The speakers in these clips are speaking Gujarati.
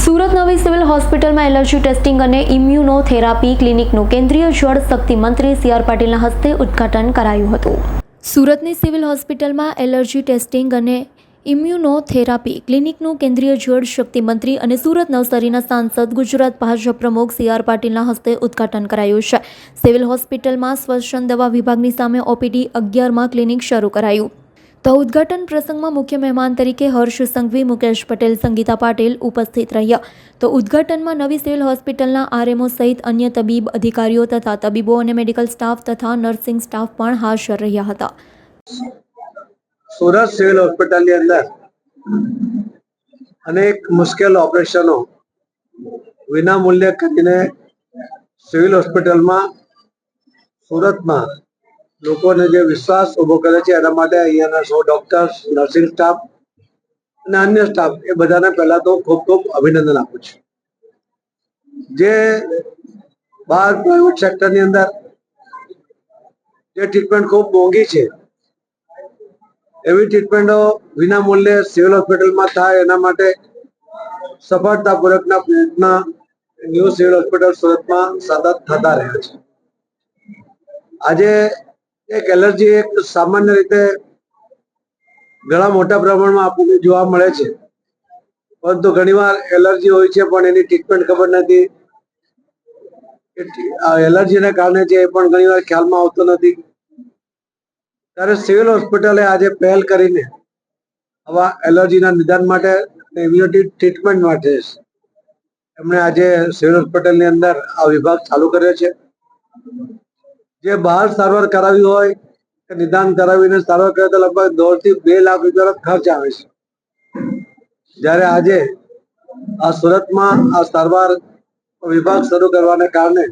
સુરત નવી સિવિલ હોસ્પિટલમાં એલર્જી ટેસ્ટિંગ અને ઇમ્યુનોથેરાપી ક્લિનિકનું કેન્દ્રીય જળ શક્તિ મંત્રી સી આર પાટીલના હસ્તે ઉદ્ઘાટન કરાયું હતું. સુરતની સિવિલ હોસ્પિટલમાં એલર્જી ટેસ્ટિંગ અને ઇમ્યુનોથેરાપી ક્લિનિકનું કેન્દ્રીય જળ શક્તિ મંત્રી અને સુરત નવસારીના સાંસદ ગુજરાત ભાજપ પ્રમુખ સી આર પાટીલના હસ્તે ઉદ્ઘાટન કરાયું છે. સિવિલ હોસ્પિટલમાં શ્વસન દવા વિભાગની સામે ઓપીડી અગિયારમાં ક્લિનિક શરૂ કરાયું. તો ઉદ્ઘાટન પ્રસંગમાં મુખ્ય મહેમાન તરીકે હર્ષ સંઘવી, મુકેશ પટેલ, સંગીતા પાટીલ ઉપસ્થિત રહ્યા. તો ઉદ્ઘાટનમાં નવી સિવિલ હોસ્પિટલના આરએમઓ સહિત અન્ય તબીબ અધિકારીઓ તથા તબીબો અને મેડિકલ સ્ટાફ તથા નર્સિંગ સ્ટાફ પણ હાજર રહ્યા હતા. સુરત સિવિલ હોસ્પિટલની અંદર અનેક મુશ્કેલ ઓપરેશનો વિના મૂલ્યે કરીને સિવિલ હોસ્પિટલમાં સુરતમાં લોકોને જે વિશ્વાસ ઊભો કરે છે, એના માટે અહીંયાના સૌ ડોક્ટર્સ નર્સિંગ સ્ટાફ અને અન્ય સ્ટાફ એ બધાને પહેલા તો ખૂબ ખૂબ અભિનંદન આપું છું. જે બહાર પ્રાઇવેટ સેક્ટરની અંદર જે ટ્રીટમેન્ટ ખૂબ મોંઘી છે, એવી ટ્રીટમેન્ટો વિના મૂલ્યે સિવિલ હોસ્પિટલમાં થાય, એના માટે સફળતાપૂર્વકના પ્રયત્ન ન્યૂ સિવિલ હોસ્પિટલ સુરતમાં સતત થતા રહ્યા છે. આજે એક એલર્જી એક સામાન્ય રીતે ઘણા મોટા પ્રમાણમાં આપણને જોવા મળે છે. પરંતુ ઘણીવાર એલર્જી હોય છે પણ એની ટ્રીટમેન્ટ ખબર નથી. એલર્જીને કારણે છે એ પણ ઘણીવાર ખ્યાલમાં આવતો નથી. ત્યારે સિવિલ હોસ્પિટલે આજે પહેલ કરીને આવા એલર્જીના નિદાન માટે ઇમ્યુનિટી ટ્રીટમેન્ટ માટે એમણે આજે સિવિલ હોસ્પિટલની અંદર આ વિભાગ ચાલુ કર્યો છે. જે બહાર સારવાર કરાવી હોય, કે નિદાન કરાવીને સારવાર કરે તો લગભગ દોઢથી બે લાખ રૂપિયાનો ખર્ચ આવે છે. જ્યારે આજે આ સુરતમાં આ સારવાર વિભાગ શરૂ કરવાને કારણે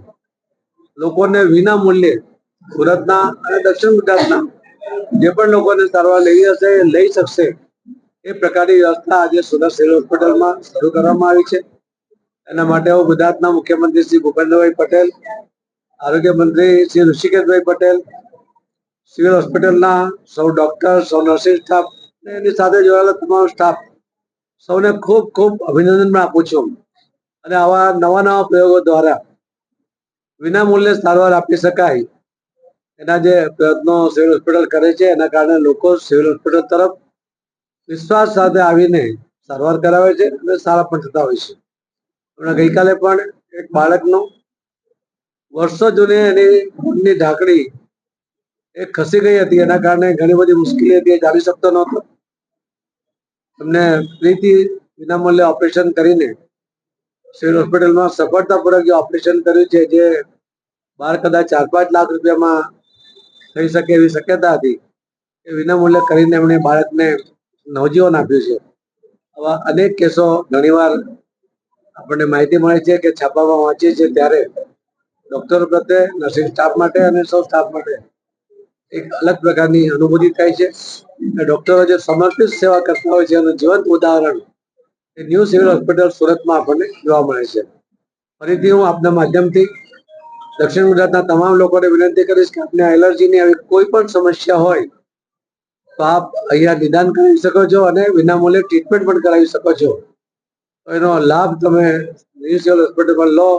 લોકોને વિના મૂલ્યે સુરતના અને દક્ષિણ ગુજરાતના જે પણ લોકોને સારવાર લેવી હશે, લઈ શકશે, એ પ્રકારની વ્યવસ્થા આજે સુરત સિવિલ હોસ્પિટલમાં શરૂ કરવામાં આવી છે. એના માટે હું ગુજરાતના મુખ્યમંત્રી શ્રી ભૂપેન્દ્રભાઈ પટેલ આરોગ્ય મંત્રી શ્રી ઋષિકેશભાઈ પટેલ, સિવિલ હોસ્પિટલના સૌ ડોક્ટર સૌ નર્સિંગ સ્ટાફ એની સાથે જોડાયેલા તમામ સ્ટાફ સૌને ખૂબ ખૂબ અભિનંદન પણ આપું છું. અને આવા નવા નવા પ્રયોગો દ્વારા વિના મૂલ્યે સારવાર આપી શકાય એના જે પ્રયત્નો સિવિલ હોસ્પિટલ કરે છે, એના કારણે લોકો સિવિલ હોસ્પિટલ તરફ વિશ્વાસ સાથે આવીને સારવાર કરાવે છે અને સારા પણ થતા હોય છે. હમણાં ગઈકાલે પણ એક બાળકનું વર્ષો જૂની એની ખૂનની ઢાંકણી એ ખસી ગઈ હતી. એના કારણે ઘણી બધી મુશ્કેલી હતી એ ચાલી શકતો નહોતો. એમને ફ્રીથી વિનામૂલ્યે ઓપરેશન કરીને સિવિલ હોસ્પિટલમાં સફળતાપૂર્વક જે ઓપરેશન કર્યું છે, જે બહાર કદાચ ચાર પાંચ લાખ રૂપિયામાં થઈ શકે એવી શક્યતા હતી એ વિનામૂલ્યે કરીને એમણે બાળકને નવજીવન આપ્યું છે. આવા અનેક કેસો ઘણીવાર આપણને માહિતી મળે છે કે છાપામાં વાંચીએ છીએ ત્યારે ડોક્ટરો પ્રત્યે નર્સિંગ સ્ટાફ માટે અને સૌ સ્ટાફ માટે એક અલગ પ્રકારની અનુભૂતિ થાય છે. ડોક્ટરો જે સમર્પિત સેવા કરતા હોય છે એનું જીવંત ઉદાહરણ એ ન્યૂ સિવિલ હોસ્પિટલ સુરતમાં આપણને જોવા મળે છે. ફરીથી હું આપના માધ્યમથી દક્ષિણ ગુજરાતના તમામ લોકોને વિનંતી કરીશ કે આપને એલર્જીની આવી કોઈ પણ સમસ્યા હોય, તો આપ અહીંયા નિદાન કરાવી શકો છો અને વિનામૂલ્યે ટ્રીટમેન્ટ પણ કરાવી શકો છો. એનો લાભ તમે ન્યૂ સિવિલ હોસ્પિટલમાં લો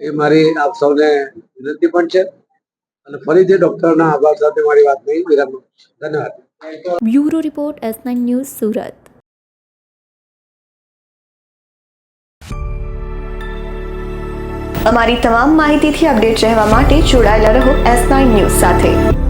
એ મારી આપ સૌને વિનંતી પણ છે. અને ફરીથી ડોક્ટરના આભાર સાથે મારી વાતને વિરામ આપું છું. ધન્યવાદ. Bureau report S nine news Surat. અમારી તમામ માહિતીથી અપડેટ રહેવા માટે જોડાયેલા રહો એસ નાઇન ન્યૂઝ સાથે.